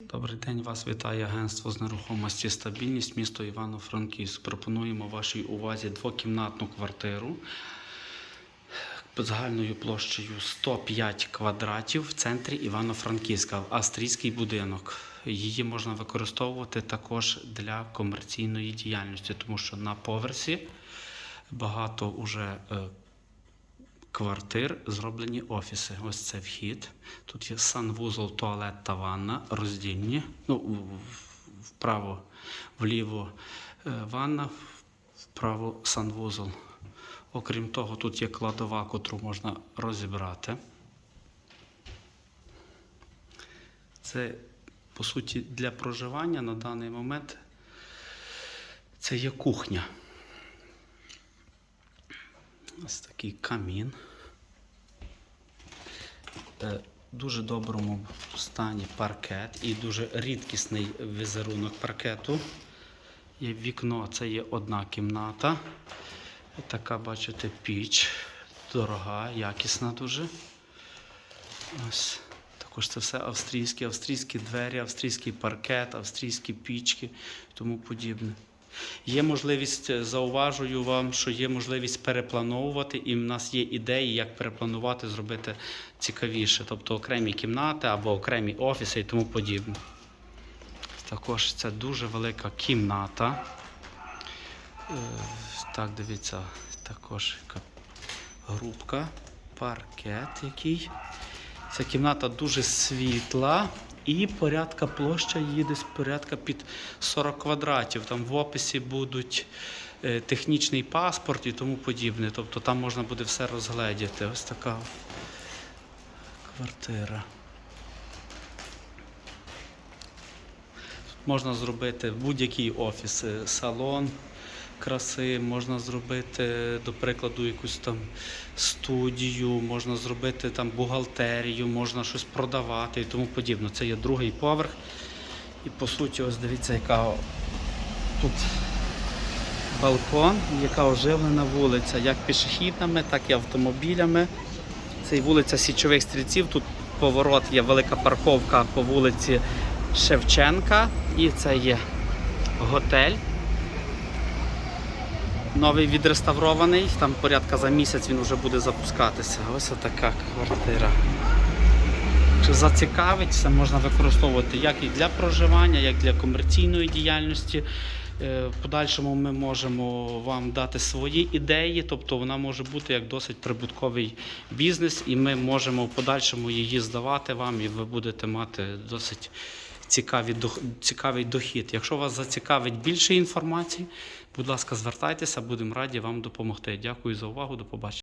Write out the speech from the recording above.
Добрий день, вас вітає агентство з нерухомості Стабільність, місто Івано-Франківськ. Пропонуємо вашій увазі двокімнатну квартиру загальною площею 105 квадратів в центрі Івано-Франківська, австрійський будинок. Її можна використовувати також для комерційної діяльності, тому що на поверсі багато уже е, квартир зроблені офіси. Ось це вхід. Тут є санвузол, туалет та ванна, роздільні. Ну, вправо, вліво е, ванна, вправо санвузол. Окрім того, тут є кладова, котру можна розібрати. Це, по суті, для проживання на даний момент це є кухня. Ось такий камін. Е, Дуже доброму стані паркет і дуже рідкісний візерунок паркету. Є вікно, це є одна кімната. Така, бачите, піч. Дорога, якісна дуже. Ось. Також це все австрійське, австрійські двері, австрійський паркет, австрійські пічки і тому подібне. Є можливість, е, зауважую вам, що є можливість переплановувати, і в нас є ідеї, як перепланувати, зробити цікавіше, тобто окремі кімнати або окремі офіси і тому подібне. Також це дуже велика кімната. Е, Так, дивіться, також грубка, паркет який. Ця кімната дуже світла і порядка площа її десь порядка під 40 квадратів. Там в описі будуть е, технічний паспорт і тому подібне. Тобто там можна буде все розгледіти. Ось така квартира. Тут можна зробити будь-який офіс, е, салон краси, можна зробити, до прикладу, якусь там студію, можна зробити там бухгалтерію, можна щось продавати і тому подібне. Це є другий поверх. І по суті, ось дивіться, яка тут балкон, яка оживлена вулиця, як пішохідними, так і автомобілями. Це і вулиця Січових Стрільців. Тут поворот є велика парковка по вулиці Шевченка. І це є готель. Новий відреставрований, там порядка за місяць він вже буде запускатися. Ось така квартира. Чи зацікавить, це можна використовувати як і для проживання, як для комерційної діяльності. Е, В подальшому ми можемо вам дати свої ідеї, тобто вона може бути як досить прибутковий бізнес, і ми можемо в подальшому її здавати вам, і ви будете мати досить цікаві, цікавий дохід. Якщо вас зацікавить більше інформації, будь ласка, звертайтеся, будемо раді вам допомогти. Дякую за увагу, до побачення.